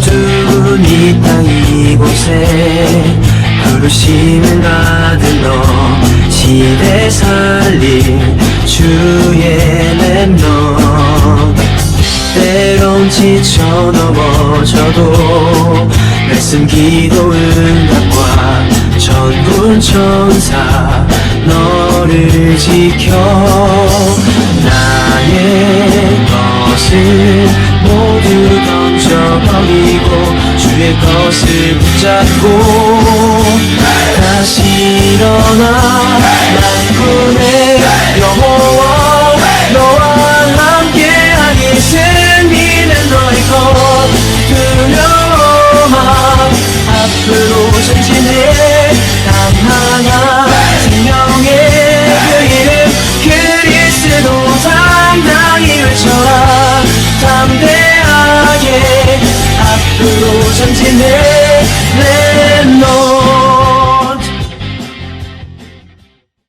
어두운 이 땅 이곳에 부르심을 받은 너 시대 살릴 주의 렘넌 때론 지쳐 넘어져도 말씀 기도 응답과 전군 천사 너를 지켜 나의 것을 주의 것을 붙잡고 다시 일어나 만군의 여호와 너와 함께하니 승리는 너의 것. 두려워 마 앞으로 담대